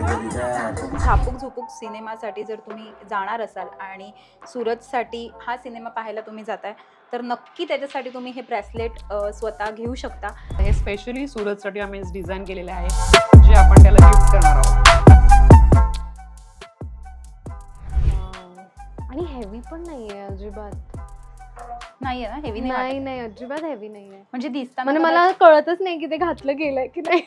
बोलीचा झापूक सिनेमासाठी जर तुम्ही जाणार असाल आणि सुरतसाठी हा सिनेमा पाहायला तुम्ही जाताय तर नक्की त्याच्यासाठी तुम्ही हे ब्रेसलेट स्वतः घेऊ शकता. हे स्पेशली सुरतसाठी आम्ही डिझाईन केलेले आहे जे आपण त्याला गिफ्ट करणार आहोत. आणि हेवी पण नाहीये अजिबात. नाहीये ना? हेवी नाही नाही अजिबात हेवी नाहीये. म्हणजे दिसताना म्हणजे मला कळतच नाही की ते घातलं गेलंय की नाही.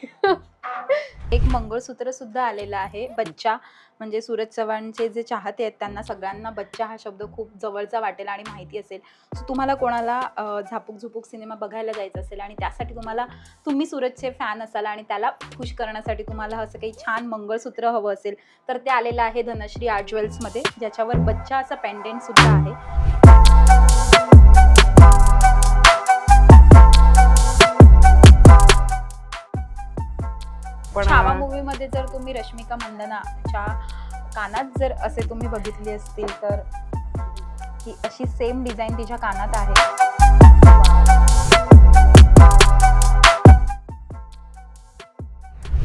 एक मंगळसूत्र सुद्धा आलेलं आहे बच्चा. म्हणजे सूरज चव्हाणचे जे चाहते आहेत त्यांना सगळ्यांना बच्चा हा शब्द खूप जवळचा वाटेल आणि माहिती असेल. सो तुम्हाला कोणाला झापूक झुपूक सिनेमा बघायला जायचं असेल आणि त्यासाठी तुम्हाला तुम्ही सूरजचे फॅन असाल आणि त्याला खुश करण्यासाठी तुम्हाला असं काही छान मंगळसूत्र हवं असेल तर ते आलेलं आहे धनश्री आर्ट ज्वेल्समध्ये ज्याच्यावर बच्चा असं पेंडेंट सुद्धा आहे. पण छावा मूवी मध्ये जर तुम्ही रश्मिका मंदनाच्या कानात जर असे तुम्ही बघितली असतील तर ही अशी सेम डिझाईन तिच्या कानात आहे.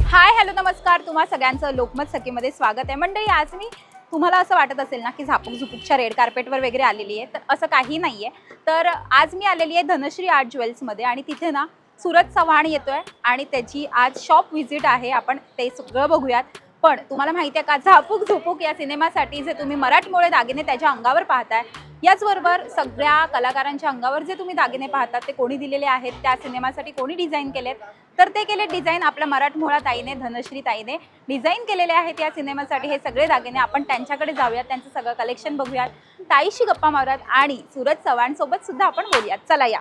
हाय हॅलो नमस्कार. तुम्हा सगळ्यांचं लोकमत सखीमध्ये स्वागत आहे. मंडळी आज मी तुम्हाला असं वाटत असेल ना की झापूक झुपूकच्या रेड कार्पेटवर वगैरे आलेली आहे तर असं काही नाही आहे तर आज मी आलेली आहे धनश्री आर्ट ज्वेल्समध्ये आणि तिथे ना सूरज चव्हाण येतोय आणि त्याची आज शॉप व्हिजिट आहे. आपण ते सगळं बघूयात. पण तुम्हाला माहिती आहे का झापूक झुपूक या सिनेमासाठी जे तुम्ही मराठमोळे दागिने त्याच्या अंगावर पाहताय याचबरोबर सगळ्या कलाकारांच्या अंगावर जे तुम्ही दागिने पाहतात ते कोणी दिलेले आहेत त्या सिनेमासाठी कोणी डिझाईन केलेत? तर ते केले डिझाईन आपल्या मराठमोळा ताईने धनश्री ताईने. डिझाईन केलेले आहेत या सिनेमासाठी हे सगळे दागिने. आपण त्यांच्याकडे जाऊयात त्यांचं सगळं कलेक्शन बघूयात. ताईशी गप्पा मारूयात आणि सूरज चव्हाण सोबत सुद्धा आपण बोलूयात. चला या.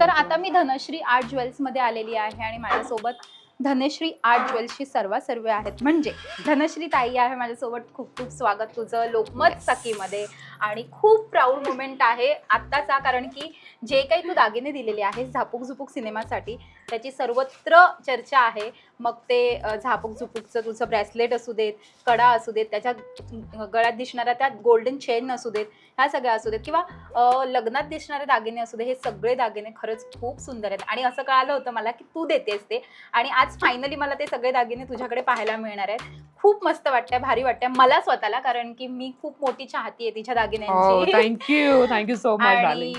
तर आता मी धनश्री आर्ट ज्वेल्समध्ये आलेली आहे आणि माझ्यासोबत धनश्री आर्ट ज्वेल्सची सर्व सर्व आहेत. म्हणजे धनश्री ताई आहे माझ्यासोबत. खूप खूप स्वागत तुझं लोकमत Yes. सखीमध्ये. आणि खूप प्राऊड मुमेंट आहे आत्ताचा कारण की जे काही तू दागिने दिलेले आहेस झापूक झुपूक सिनेमासाठी त्याची सर्वत्र चर्चा आहे. मग ते झापूक झुपूकचं तुझं ब्रेसलेट असू देत कडा असू देत त्याच्या गळ्यात दिसणाऱ्या त्या गोल्डन चेन असू देत ह्या सगळ्या असू देत किंवा लग्नात दिसणारे दागिने असू दे हे सगळे दागिने खरंच खूप सुंदर आहेत. आणि असं कळालं होतं मला की तू देतेस ते. आणि आज फायनली मला ते सगळे दागिने तुझ्याकडे पाहायला मिळणार आहेत. खूप मस्त वाटतंय भारी वाटतंय मला स्वतःला कारण की मी खूप मोठी चाहती आहे तिच्या हो दागिन्यांची. Thank you thank you so much आणि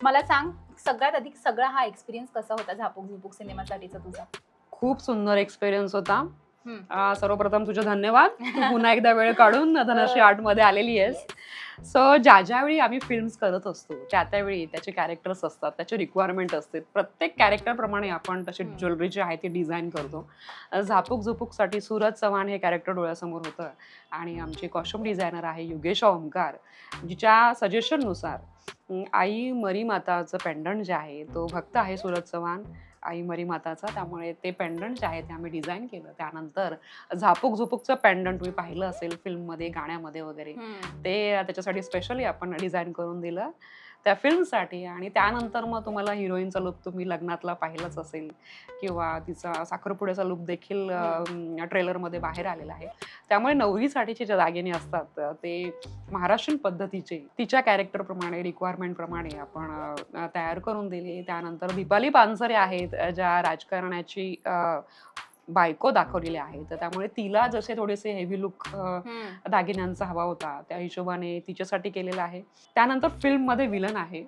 मला सांग सगळ्यात अधिक सगळा हा एक्सपिरियन्स कसा होता झापूक झुपूक सिनेमासाठीचा तुझा? खूप सुंदर एक्सपिरियन्स होता. हम्म. सर्वप्रथम तुझे धन्यवाद. तू पुन्हा एकदा वेळ काढून धनश्री आर्टमध्ये आलेली आहेस. सो ज्या ज्यावेळी आम्ही फिल्म्स करत असतो त्या त्यावेळी त्याचे कॅरेक्टर्स असतात त्याचे रिक्वायरमेंट असते. प्रत्येक कॅरेक्टरप्रमाणे आपण तशी हम्म. ज्वेलरी जी आहे ती डिझाईन करतो. अं, झापूक झुपूकसाठी सूरज चव्हाण हे कॅरेक्टर डोळ्यासमोर होतं. आणि आमचे कॉस्ट्युम डिझायनर आहे योगेश ओमकार जिच्या सजेशननुसार आई मरी माताचं पेंडंट जे आहे तो भक्त आहे सूरज चव्हाण. आई मरी माताचा त्यामुळे ते पेंडंट जे आहे ते आम्ही डिझाईन केलं. त्यानंतर झापूक झुपूकचं पेंडंट तुम्ही पाहिलं असेल फिल्ममध्ये गाण्यामध्ये वगैरे. ते त्याच्यासाठी स्पेशली आपण डिझाईन करून दिलं. त्या फिल्मसाठी आणि त्यानंतर मग तुम्हाला हिरोईनचा लुक तुम्ही लग्नातला पाहिलंच असेल किंवा तिचा साखरपुड्याचा लुक देखील ट्रेलरमध्ये बाहेर आलेला आहे. त्यामुळे नवरीसाठीचे जे दागिने असतात ते महाराष्ट्रीयन पद्धतीचे तिच्या कॅरेक्टरप्रमाणे रिक्वायरमेंटप्रमाणे आपण तयार करून दिले. त्यानंतर दीपाली पानसरे आहेत ज्या राजकारणाची बायको दाखवलेली आहे तर त्यामुळे तिला जसे थोडेसे हेवी लुक दागिन्यांचा हवा होता त्या हिशोबाने तिच्यासाठी केलेला आहे. त्यानंतर फिल्ममध्ये विलन आहे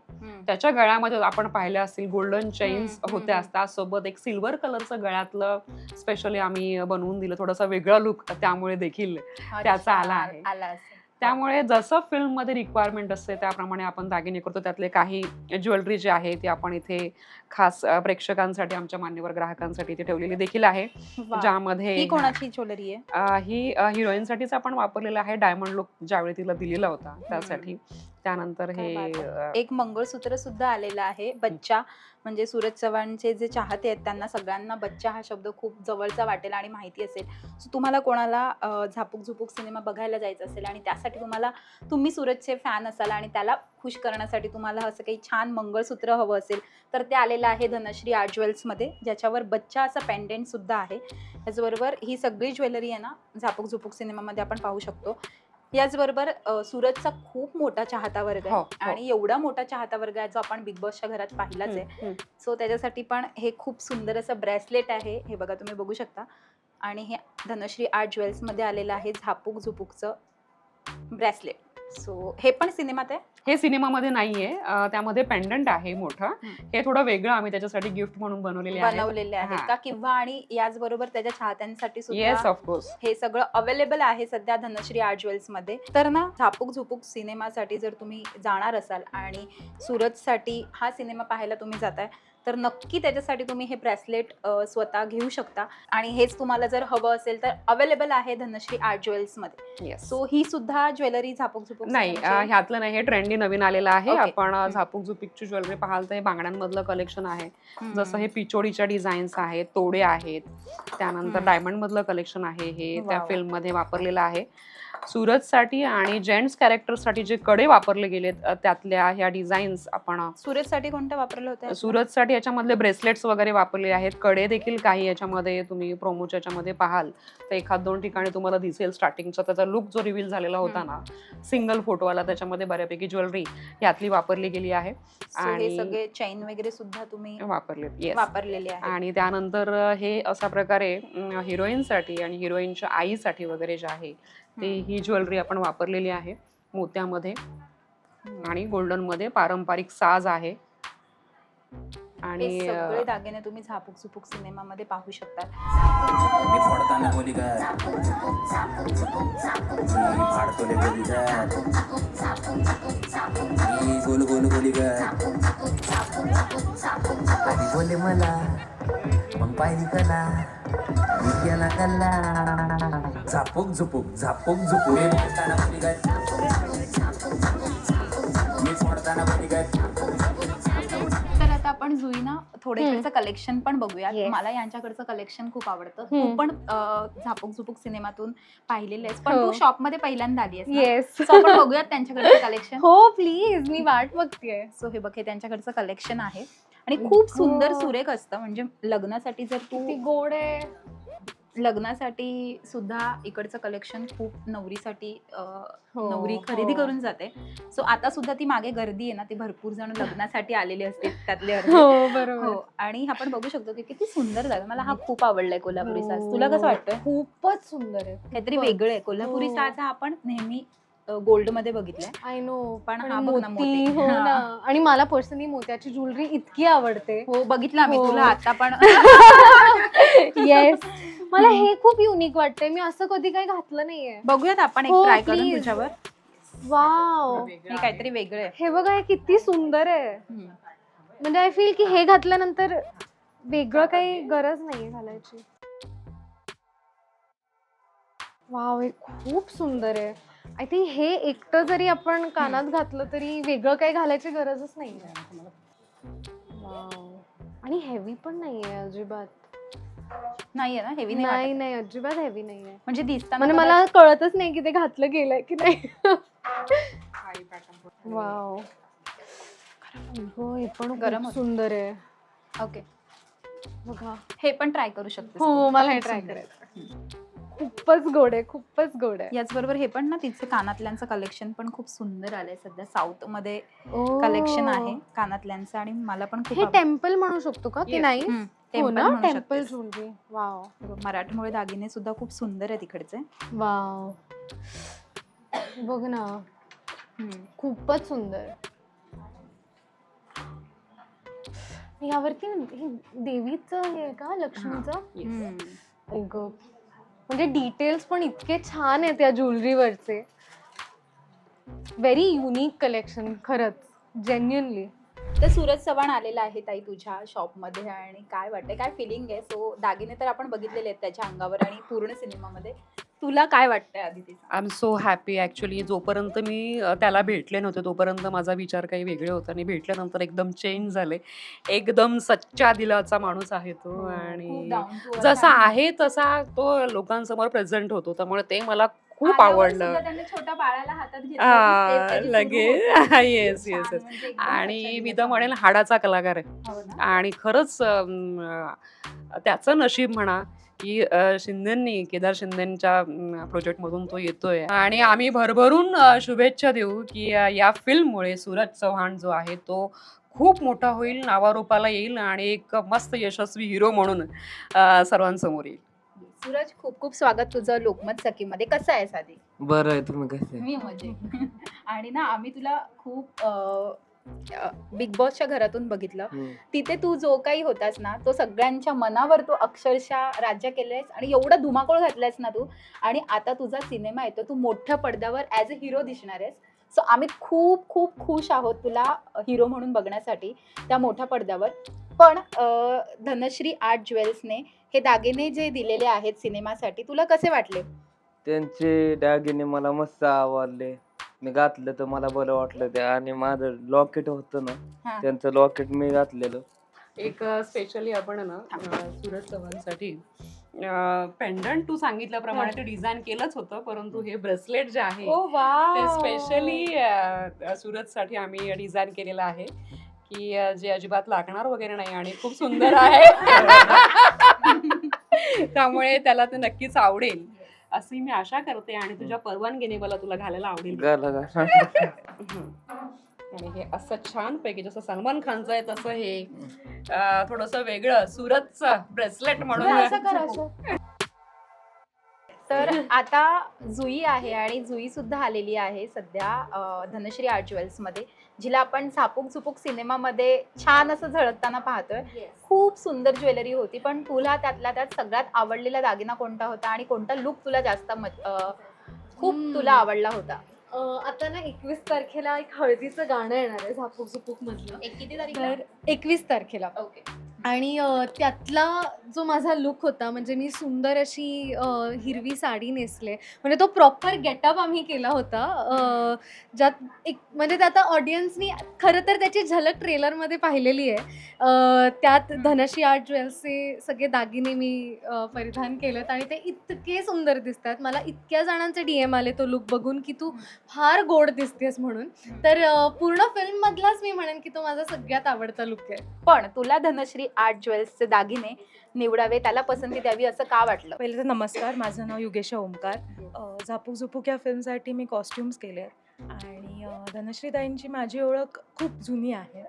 त्याच्या गळ्यामध्ये आपण पाहिल्या असतील गोल्डन चेन्स होत्या हम्म. त्यासोबत एक सिल्वर कलरचं गळ्यातलं स्पेशली आम्ही बनवून दिलं. थोडासा वेगळा लुक त्यामुळे देखील त्याचा आला आहे. त्यामुळे जसं फिल्ममध्ये रिक्वायरमेंट असते त्याप्रमाणे आपण दागिने करतो. त्यातले काही ज्वेलरी जे आहे ती आपण इथे खास प्रेक्षकांसाठी आमच्या मान्यवर ग्राहकांसाठी इथे ठेवलेली देखील आहे. ज्यामध्ये ही कोणाची ज्वेलरी आहे? ही हिरोईनसाठीच आपण वापरलेला आहे. डायमंड लुक ज्यावेळी तिला दिलेला होता त्यासाठी. त्यानंतर हे एक मंगळसूत्र सुद्धा आलेलं आहे बच्चा. म्हणजे सूरज चव्हाणचे जे चाहते आहेत त्यांना सगळ्यांना बच्चा हा शब्द खूप जवळचा वाटेल आणि माहिती असेल. सो तुम्हाला कोणाला झापूक झुपूक सिनेमा बघायला जायचं असेल आणि त्यासाठी तुम्हाला तुम्ही सूरजचे फॅन असाल आणि त्याला खुश करण्यासाठी तुम्हाला असं काही छान मंगळसूत्र हवं असेल तर ते आलेलं आहे धनश्री आर्ट ज्वेल्समध्ये ज्याच्यावर बच्चा असं पेंडेंटसुद्धा आहे. त्याचबरोबर ही सगळी ज्वेलरी आहे ना झापूक झुपूक सिनेमामध्ये आपण पाहू शकतो. याचबरोबर अ, सूरजचा खूप मोठा चाहता वर्ग हो, आहे. हो. आणि एवढा मोठा चाहता वर्ग आहे जो आपण बिग बॉसच्या घरात पाहिलाच आहे. हम्म, हम्म. सो त्याच्यासाठी पण हे खूप सुंदर असं ब्रेसलेट आहे. हे बघा तुम्ही बघू शकता. आणि हे धनश्री आर्ट ज्वेल्समध्ये आलेलं आहे झापूक झुपूकचं ब्रेसलेट सो हे पण सिनेमात आहे? हे सिनेमामध्ये नाहीये. अं, त्यामध्ये पेंडंट आहे मोठं. हे. थोडं वेगळं आम्ही त्याच्यासाठी गिफ्ट म्हणून बनवलेले आहे बनवलेले आहेत. का? किंवा आणि याचबरोबर त्याच्या चाहत्यांसाठी येस सुद्धा ऑफकोर्स हे सगळं अवेलेबल आहे सध्या धनश्री आर्ट ज्वेल्समध्ये. तर ना झापूक झुपूक सिनेमासाठी जर तुम्ही जाणार असाल आणि सुरतसाठी हा सिनेमा पाहायला तुम्ही जाताय तर नक्की त्याच्यासाठी तुम्ही हे ब्रेसलेट स्वतः घेऊ शकता आणि हेच तुम्हाला जर हवं असेल तर अवेलेबल आहे धनश्री आर्ट ज्वेल्समध्ये येस सो ही सुद्धा ज्वेलरी झापूक झुपूक नाही ह्यातलं नाही हे ट्रेंडी नवीन आलेलं आहे. आपण. झापूक झुपिकची ज्वेलरी पाहाल तर हे बांगड्यांमधलं कलेक्शन आहे. जसं हे पिचोडीच्या डिझाईन्स आहेत तोडे आहेत त्यानंतर. डायमंड मधलं कलेक्शन आहे हे त्या. फिल्ममध्ये वापरलेलं आहे सुरतसाठी आणि जेंट्स कॅरेक्टरसाठी जे कडे वापरले गेलेत अं, त्यातल्या ह्या डिझाईन्स आपण अं, सुरतसाठी कोणतं वापरलं होतं सुरतसाठी याच्यामधले ब्रेसलेट्स वगैरे वापरले आहेत. कडे देखील काही याच्यामध्ये तुम्ही प्रोमोच्या याच्यामध्ये पाहाल. तर एखाद दोन ठिकाणी तुम्हाला दिसेल स्टार्टिंगचा त्याचा लुक जो रिव्हील झालेला होता ना सिंगल फोटोवाला त्याच्यामध्ये बऱ्यापैकी ज्वेलरी यातली वापरली गेली आहे. So हे आणि- सगळे चैन वगैरे सुद्धा तुम्ही वापरले येस वापरलेले आहे आणि त्यानंतर हे अशा प्रकारे हिरोईनसाठी आणि हिरोईनच्या आईसाठी वगैरे जे आहे ते ही ज्वेलरी आपण वापरलेली आहे मोत्यामध्ये. आणि गोल्डनमध्ये पारंपरिक साज आहे. आणि हे सगळे दागिने तुम्ही झापूक झुपूक सिनेमामध्ये पाहू शकता बोले मला? मग पाहिली कला कल्ला. झापूक झुपूक झापूक तर आता आपण जुईना थोडे हम्म. इकडचं कलेक्शन पण बघूया Yes. मला यांच्याकडचं कलेक्शन खूप आवडतं. तू पण अं, झापूक झुपूक सिनेमातून पाहिलेले आहेस. पण हो. तू शॉपमध्ये पहिल्यांदा आली आहेस येस सो आपण बघूयात त्यांच्याकडचं कलेक्शन हो प्लीज मी वाट बघतेय. सो हे बघ हे त्यांच्याकडचं कलेक्शन आहे. आणि खूप सुंदर हो. सुरेख असतं. म्हणजे लग्नासाठी जर किती तू गोड आहे. लग्नासाठी सुद्धा इकडचं कलेक्शन खूप नवरीसाठी अं, हो, नवरी खरेदी हो. करून जाते. सो आता सुद्धा ती मागे गर्दी आहे ना ती भरपूर जण लग्नासाठी आलेली असते त्यातले अर्धे. हो बरोबर. हो आणि आपण बघू शकतो की किती सुंदर झालं. मला हा खूप आवडलाय कोल्हापुरी साज. तुला कसं हो, वाटतंय खूपच सुंदर आहे. काहीतरी खूपच. वेगळं आहे. कोल्हापुरी हो. साज हा आपण नेहमी गोल्डमध्ये बघितलाय. आय नो पण पण हा बघ ना, मोती मोती. हो हा. ना. आणि मला पर्सनली मोत्याची ज्वेलरी इतकी आवडते. हो बघितला मी हो. तुला आता पण. येस मला हे खूप युनिक वाटतंय. मी असं कधी काही घातलं नाहीये. बघूयात आपण एक हो, ट्राय करून please. तुझ्यावर. वाव हे काहीतरी वेगळं आहे. हे बघा हे किती सुंदर आहे. हम्म. म्हणजे आय फील की हे घातल्यानंतर वेगळं काही गरज नाही घालायची. वाव हे खूप सुंदर आहे. आय थिंक हे एकटं जरी आपण कानात घातलं तरी वेगळं काही घालायची गरजच नाही वाव आणि हेवी पण नाहीये अजिबात. नाहीये ना? हेवी नाही. नाही नाही अजिबात हेवी नाहीये. म्हणजे दिसताना म्हणजे मला कळतच नाही की ते घातलं गेलंय की नाही. वाव. हे पण गरम गरम होतं. सुंदर आहे. ओके बघा. हे पण ट्राय करू शकतो हो मला हे ट्राय करायचं खूपच गोड आहे खूपच गोड आहे. याचबरोबर हे पण ना तिचे कानातल्यांचं कलेक्शन पण खूप सुंदर आलंय सध्या. साऊथमध्ये. कलेक्शन आहे कानातल्यांचं आणि मला पण खूप हे. टेम्पल म्हणू शकतो का? की Yes. नाही? हम्म, हो ना टेम्पल. Jewellery wow. मराठमोळे दागिने सुद्धा खूप सुंदर आहेत इकडचे. वाव. बघ ना. खूपच सुंदर. यावरती हे देवीचं हे आहे का? लक्ष्मीचं. म्हणजे डिटेल्स पण इतके छान आहेत या ज्वेलरीवरचे. व्हेरी युनिक कलेक्शन खरंच. जेन्युनली तर सूरज चव्हाण आलेला आहे ताई तुझ्या शॉपमध्ये आणि काय वाटतंय? काय फिलिंग आहे? सो दागिने तर आपण बघितलेले आहेत त्याच्या अंगावर आणि पूर्ण सिनेमामध्ये. तुला काय वाटतंय आधी ते सांग. I am so happy actually जोपर्यंत मी अ, त्याला भेटले नव्हते तोपर्यंत माझा विचार काही वेगळे होता. आणि भेटल्यानंतर एकदम चेंज झाले. एकदम सच्चा दिलाचा माणूस आहे तो. खूप आणि जसा आहे. तसा तो लोकांसमोर प्रेझेंट होतो. त्यामुळे ते मला खूप आवडलं सुद्धा त्यांनी छोट्या बाळाला हातात घेतलं आ, की step त्याची सुरू लगेच. होते. येस छान, येस येस म्हणजे एकदम आणि सच्चा मी तर हाडाचा कलाकार आहे. हो ना? आणि खरंच अम, त्याचं नशीब म्हणा की शिंदेंनी केदार शिंदेंच्या प्रोजेक्टमधून तो येतोय. आणि आम्ही भरभरून शुभेच्छा देऊ की या फिल्ममुळे सूरज चव्हाण जो आहे तो खूप मोठा होईल नावारूपाला येईल आणि एक मस्त यशस्वी हिरो म्हणून सर्वांसमोर येईल. सूरज खूप खूप स्वागत तुझं लोकमत सखीमध्ये. कसं आहे साधी बरं आहे तुम्ही कसे मी मजे आणि ना आम्ही तुला खूप बिग बॉसच्या घरातून बघितलं. तिथे तू जो काही होतास ना तो सगळ्यांच्या मनावर तू अक्षरशः राज्य केलंयस आणि एवढा धुमाकूळ घातलायस ना तू. आणि आता तुझा सिनेमा येतो तू मोठ्या पडद्यावर ॲज अ हिरो दिसणार आहेस. सो आम्ही खूप खूप खुश आहोत तुला हिरो म्हणून बघण्यासाठी त्या मोठ्या पडद्यावर. पण अं, धनश्री आर्ट ज्वेल्सने हे दागिने जे दिलेले आहेत सिनेमासाठी तुला कसे वाटले? त्यांचे दागिने मला मस्त आवडले. मी घातलं तर मला बरं वाटलं ते. आणि माझं लॉकेट होतं हा. ना त्यांचं लॉकेट मी घातलेलं. एक स्पेशली आपण ना अ, सूरज चव्हाणसाठी पेंडंट तू सांगितल्याप्रमाणे ते डिझाईन केलंच होतं परंतु हे ब्रेसलेट जे आहे ते स्पेशली सूरजसाठी आम्ही डिझाईन केलेलं आहे की अ, जे अजिबात लागणार वगैरे नाही आणि खूप सुंदर आहे. त्यामुळे त्याला ते नक्कीच आवडेल. अशी मी आशा करते आणि तुझ्या परवानगीने मला तुला घालायला आवडेल. आणि हे असं छान पैकी जसं सलमान खानचं आहे तसं हे थोडस वेगळं सुरतचं ब्रेसलेट म्हणून तर आता जुई आहे आणि जुई सुद्धा आलेली आहे सध्या धनश्री आर्ट ज्वेल्समध्ये जिला आपण झापूक झुपूक सिनेमामध्ये छान असं झळकताना पाहतोय. खूप सुंदर ज्वेलरी होती पण तुला त्यातला त्यात सगळ्यात आवडलेला दागिना कोणता होता आणि कोणता लुक तुला जास्त खूप. तुला आवडला होता? आता ना एकवीस तारखेला एक हळदीचं गाणं येणार आहे झापूक झुपूक मधलं. एक किती तारीखला? तर एकवीस तारखेला. ओके. आणि अ, त्यातला जो माझा लुक होता म्हणजे मी सुंदर अशी अ, हिरवी साडी नेसले. म्हणजे तो प्रॉपर गेटअप आम्ही केला होता. अ, ज्यात एक म्हणजे त्या आता ऑडियन्सनी खरं तर त्याची झलक ट्रेलरमध्ये पाहिलेली आहे. अ, त्यात धनश्री आर्ट ज्वेल्सचे सगळे दागिने मी अ, परिधान केलेत आणि ते इतके सुंदर दिसतात. मला इतक्या जणांचे डी एम आले तो लुक बघून की तू फार गोड दिसतेस म्हणून. तर अ, पूर्ण फिल्ममधलाच मी म्हणेन की तो माझा सगळ्यात आवडता लुक आहे. पण तुला धनश्री आर्ट ज्वेल्सचे दागिने निवडावे त्याला पसंती द्यावी असं का वाटलं? पहिले तर नमस्कार माझं नाव युगेशा ओमकार. झापूक झुपूक या फिल्मसाठी मी कॉस्ट्युम्स केले आहेत. आणि धनश्रीताईंची माझी ओळख खूप जुनी आहे.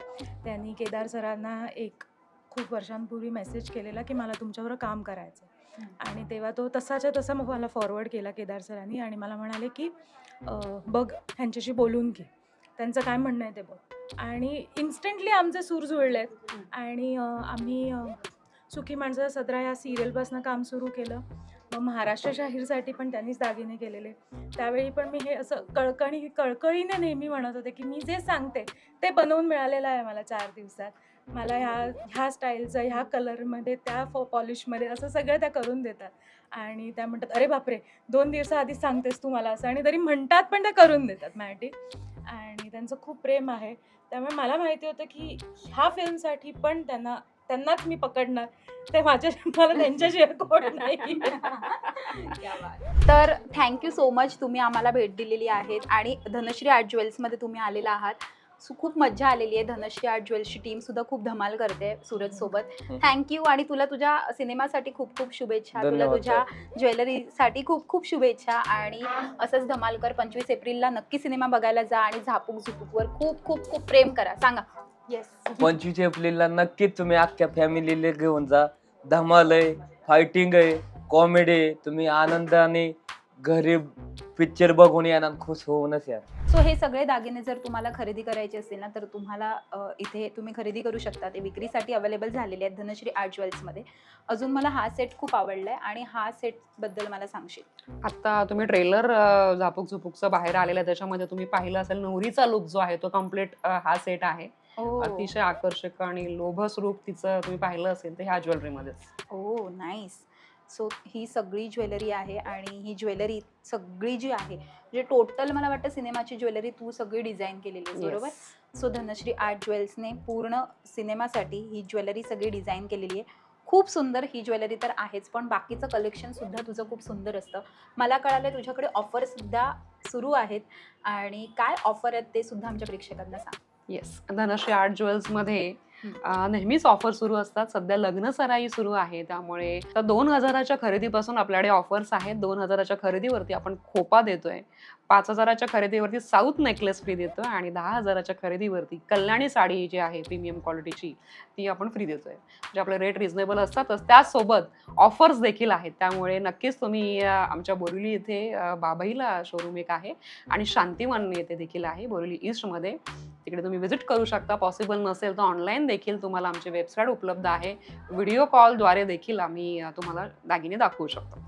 त्यांनी केदार सरांना एक खूप वर्षांपूर्वी मेसेज केलेला की मला तुमच्यावर काम करायचं आहे. आणि तेव्हा तो तसाच्या तसा मग मला फॉरवर्ड केला केदार सरांनी आणि मला म्हणाले की बघ ह्यांच्याशी बोलून घे. त्यांचं काय म्हणणं आहे ते बघ. आणि इन्स्टंटली आमचे सूर जुळलेत. आणि आम्ही सुखी माणसं सदरा या सिरियलपासनं काम सुरू केलं. मग महाराष्ट्र शाहीरसाठी पण त्यांनीच दागिने केलेले. त्यावेळी पण मी हे असं कळकणी कळकळीने नेहमी म्हणत होते की मी जे सांगते ते बनवून मिळालेलं आहे मला चार दिवसात. मला ह्या ह्या स्टाईलचं ह्या कलरमध्ये त्या फो पॉलिशमध्ये असं सगळं त्या करून देतात. आणि त्या म्हणतात अरे बापरे! दोन दिवसाआधी सांगतेस तू मला असं. आणि तरी म्हणतात पण त्या करून देतात मॅटी आणि त्यांचं खूप प्रेम आहे. त्यामुळे मला माहिती होतं की ह्या फिल्मसाठी पण त्यांना त्यांनाच मी पकडणार. ते माझ्या मला त्यांच्याशिवाय कोण नाही. तर थँक्यू सो मच तुम्ही आम्हाला भेट दिलेली आहेत आणि धनश्री आर्ट ज्वेल्समध्ये तुम्ही आलेला आहात. खूप मज्जा आलेली आहे. धनश्री आर्ट ज्वेल्सची टीम सुद्धा खूप धमाल करते सूरज सोबत. थँक्यू आणि तुला तुझ्या सिनेमासाठी खूप खूप शुभेच्छा. तुला तुझ्या ज्वेलरीसाठी खूप खूप शुभेच्छा आणि असंच धमाल कर. पंचवीस एप्रिलला नक्की सिनेमा बघायला जा आणि झापूक झुपूकवर खूप खूप खूप प्रेम करा. सांगा. येस पंचवीस एप्रिलला नक्कीच तुम्ही अख्ख्या फॅमिलीला घेऊन जा. धमाल आहे फायटिंग आहे कॉमेडी आहे. तुम्ही आनंदाने घरी पिक्चर बघून येणार खुश होऊनच या सो हे सगळे दागिने जर तुम्हाला खरेदी करायचे असतील ना तर तुम्हाला इथे तुम्ही खरेदी करू शकता. ते विक्रीसाठी अवेलेबल झालेले आहेत धनश्री आर्ट ज्वेल्समध्ये अजून मला हा सेट खूप आवडलाय आणि हा सेटबद्दल मला सांगशील. आता तुम्ही ट्रेलर झापूक झुपूकचं बाहेर आलेलं आहे. त्याच्यामध्ये तुम्ही पाहिलं असेल नवरीचा लुक जो आहे तो कंप्लीट हा सेट आहे. हो. अतिशय आकर्षक आणि लोभस रूप तिचं तुम्ही पाहिलं असेल तर ह्या ज्वेलरीमध्येच हो नाईस सो ही सगळी ज्वेलरी आहे आणि ही ज्वेलरी सगळी जी आहे म्हणजे टोटल मला वाटतं सिनेमाची ज्वेलरी तू सगळी डिझाईन केलेली आहे बरोबर? सो धनश्री आर्ट ज्वेल्सने पूर्ण सिनेमासाठी ही ज्वेलरी सगळी डिझाईन केलेली आहे. खूप सुंदर ही ज्वेलरी तर आहेच पण बाकीचं कलेक्शन सुद्धा तुझं खूप सुंदर असतं. मला कळालं तुझ्याकडे ऑफर सुद्धा सुरू आहेत आणि काय ऑफर आहेत ते सुद्धा आमच्या प्रेक्षकांना सांग. येस धनश्री आर्ट ज्वेल्समध्ये नेहमीच ऑफर सुरू असतात. सध्या लग्न सराई सुरू आहे. त्यामुळे तर दोन हजाराच्या खरेदीपासून आपल्याकडे ऑफर्स आहेत. दोन हजाराच्या खरेदीवरती आपण खोपा देतोय. पाच हजाराच्या खरेदीवरती साऊथ नेकलेस फ्री देतोय आणि दहा हजाराच्या खरेदीवरती कल्याणी साडी जी आहे प्रीमियम क्वालिटीची ती आपण फ्री देतोय. म्हणजे आपले रेट रिझनेबल असतातच. त्याचसोबत ऑफर्स देखील आहेत. त्यामुळे नक्कीच तुम्ही आमच्या बोरिवली इथे बाबईला शोरूम एक आहे. आणि शांतिवन येथे देखील आहे बोरिवली ईस्टमध्ये तिकडे तुम्ही व्हिजिट करू शकता. पॉसिबल नसेल तर ऑनलाईन देखील तुम्हाला आमची वेबसाईट उपलब्ध आहे. व्हिडिओ कॉलद्वारे देखील आम्ही तुम्हाला दागिने दाखवू शकतो.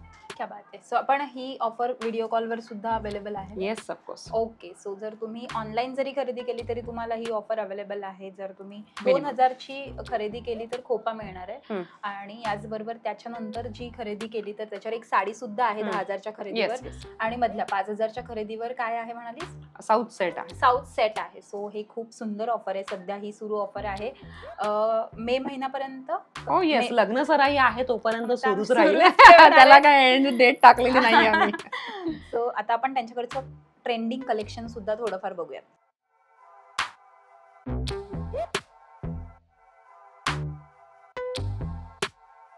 क्या बात आहे सो आपण ही ऑफर व्हिडिओ कॉलवर सुद्धा अवेलेबल आहे. येस ऑफकोर्स ओके सो जर तुम्ही ऑनलाईन जरी खरेदी केली तरी तुम्हाला ही ऑफर अवेलेबल आहे. जर तुम्ही दोन. हजारची खरेदी केली तर खोपा मिळणार आहे. आणि याचबरोबर त्याच्यानंतर जी खरेदी केली तर त्याच्यावर एक साडी सुद्धा आहे. दहा हजारच्या खरेदीवर. आणि मधल्या पाच हजारच्या खरेदीवर काय आहे म्हणालीस? साऊथ सेट आहे. साऊथ सेट आहे. सो हे खूप सुंदर ऑफर आहे. सध्या ही सुरू ऑफर आहे. मे महिन्यापर्यंत? हो येस मे- लग्न सराई आहे तोपर्यंत सुरूच राहील. त्याला आहे. काय म्हणजे डेट टाकलेली नाही आम्ही. सो आता आपण त्यांच्याकडचं ट्रेंडिंग कलेक्शन सुद्धा थोडंफार बघूयात.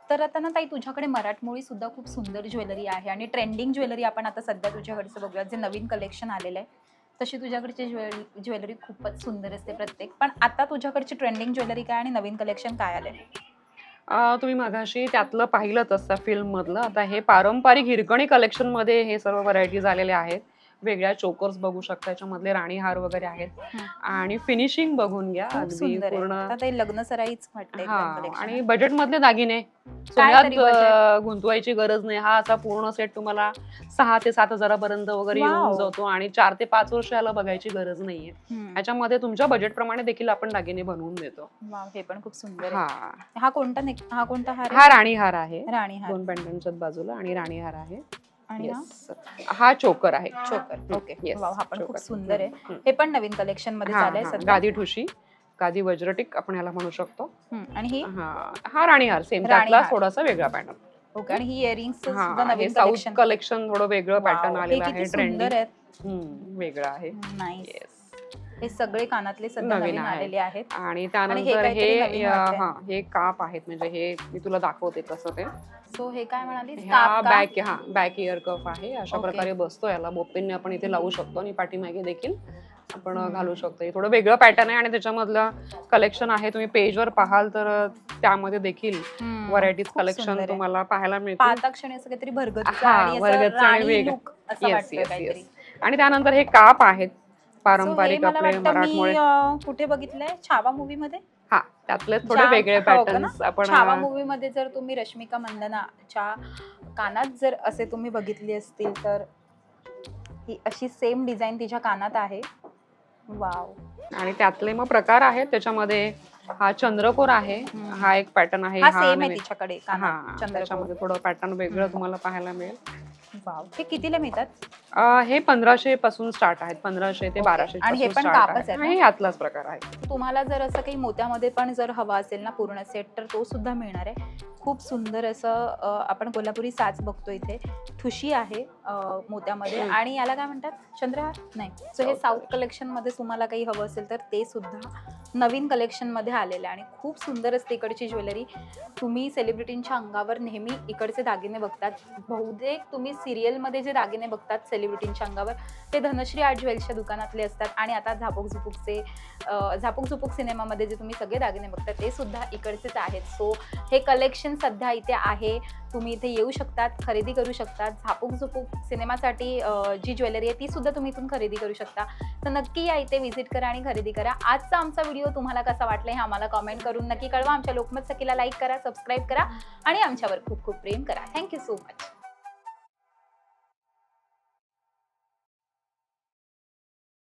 तर आता ना ताई तुझ्याकडे मराठमोळी सुद्धा खूप सुंदर ज्वेलरी आहे आणि ट्रेंडिंग ज्वेलरी आपण आता सध्या तुझ्याकडचं बघूयात जे नवीन कलेक्शन आलेलं आहे. तशी तुझ्याकडची ज्वेल ज्वेलरी खूपच सुंदर असते प्रत्येक. पण आता तुझ्याकडची ट्रेंडिंग ज्वेलरी काय आणि नवीन कलेक्शन काय आलं तुम्ही मगाशी त्यातलं पाहिलंच असतं फिल्ममधलं. आता हे पारंपरिक हिरकणी कलेक्शनमध्ये हे सर्व व्हरायटीज आलेले आहेत. वेगळ्या चोकर्स बघू शकता याच्यामधले राणी हार वगैरे आहेत. आणि फिनिशिंग बघून घ्या अगदी पूर्ण. लग्न सराईच वाटते हा आणि बजेट मधले दागिने. गुंतवायची गरज नाही. हा असा पूर्ण सेट तुम्हाला सहा ते सात हजारापर्यंत वगैरे येऊन. जातो आणि चार ते पाच वर्ष याला बघायची गरज नाहीये. ह्याच्यामध्ये तुमच्या बजेट प्रमाणे देखील आपण दागिने बनवून देतो. हे पण खूप सुंदर हा. कोणता हा कोणता हार हा राणी हार आहे? राणी हार. दोन पॅन्टांच्या बाजूला आणि राणी हार आहे. आणि हा? Yes. हा चोकर आहे. चोकर ओके Yes, वाव हा पण खूप चोकर. सुंदर आहे. हम्म. हे पण नवीन कलेक्शनमध्ये हा, हा. सध्या. गादी ठुशी. गादी वज्रटिक आपण याला म्हणू शकतो. हम्म, आणि ही? हा. हा राणी हार. सेम त्यातला. थोडासा वेगळा पॅटर्न ओके आणि ही इयरिंग्स सुद्धा हा हे नवीन साऊथ कलेक्शन कलेक्शन थोडं वेगळं पॅटर्न आलेलं आहे ट्रेंडिंग सुंदर आहेत. वेगळं आहे. Nice Yes. हे सगळे कानातले सध्या नवीन. आलेले आहेत. आणि त्यानंतर काहीतरी हे नवीन वाटतंय. हा हे काप आहेत. म्हणजे हे मी तुला दाखवते कसं ते. सो हे काय म्हणाली ह्या बॅक हा बॅक इयर कफ आहे. अशा Okay. प्रकारे बसतो याला. बोपिनने आपण इथे लावू शकतो आणि पाठीमागे देखील आपण हम्म. घालू शकतो. हे थोडं वेगळं पॅटर्न आहे आणि त्याच्यामधलं कलेक्शन आहे. तुम्ही पेजवर पाहाल तर त्यामध्ये देखील व्हरायटीज कलेक्शन तुम्हाला पाहायला मिळतील. पाहता क्षणी असं काहीतरी भरगत हा, भरगच्च आणि वेगळं. असं Yes, वाटतंय yes, काहीतरी. yes. आणि त्यानंतर हे काप आहेत. हे पारंपरिक आपले मराठमोळे. कुठे बघितलंय? छावा मूवी मध्ये? हा त्यातले थोडे छावा- वेगळे हो का ना? पॅटर्न्स आपण छावा मूवी मध्ये जर तुम्ही रश्मिका मंदनाच्या कानात जर असे तुम्ही बघितली असतील तर ही अशी सेम डिझाईन तिच्या कानात आहे. वाव आणि त्यातले मग प्रकार आहेत. त्याच्यामध्ये हा चंद्रकोर आहे. हा एक पॅटर्न आहे. हा हा सेम आहे तिच्याकडे हा त्याच्यामध्ये थोडं पॅटर्न वेगळं. तुम्हाला पाहायला मिळेल. वाव. हे कितीला मिळतात? अं, हे पंधराशे पासून स्टार्ट आहेत. पंधराशे ते. बाराशे आणि हे पण कापच आहे. आहेत ना? हे यातलाच प्रकार आहे. तुम्हाला जर असं काही मोत्यामध्ये पण जर हवा असेल ना पूर्ण सेट तर तो सुद्धा मिळणार आहे. खूप सुंदर असं अं, आपण कोल्हापुरी साच बघतो इथे. ठुशी आहे. मोत्यामध्ये. आणि याला काय म्हणतात? चंद्रहार? नाही. सो हे साऊथ कलेक्शनमध्ये तुम्हाला काही हवं असेल तर ते सुद्धा नवीन कलेक्शनमध्ये आलेलं आहे. आणि खूप सुंदर असते इकडची ज्वेलरी. तुम्ही सेलिब्रिटींच्या अंगावर नेहमी इकडचे दागिने बघतात. बहुतेक तुम्ही सिरियलमध्ये जे दागिने बघतात सेलिब्रिटींच्या अंगावर ते धनश्री आर्ट ज्वेल्सच्या दुकानातले असतात. आणि आता झापूक झुपूकचे झापूक झुपूक सिनेमामध्ये जे तुम्ही सगळे दागिने बघता ते सुद्धा इकडचेच आहेत. सो हे कलेक्शन सध्या इथे आहे. तुम्ही इथे येऊ शकतात खरेदी करू शकतात. झापूक झुपूक सिनेमासाठी जी ज्वेलरी आहे ती सुद्धा तुम्ही इथून खरेदी करू शकता. तर नक्की या इथे व्हिजिट करा आणि खरेदी करा. आजचा आमचा व्हिडिओ तुम्हाला कसा वाटला हे आम्हाला कॉमेंट करून नक्की कळवा. आमच्या लोकमत सखीला लाईक करा सबस्क्राईब करा आणि आमच्यावर खूप खूप प्रेम करा. Thank you so much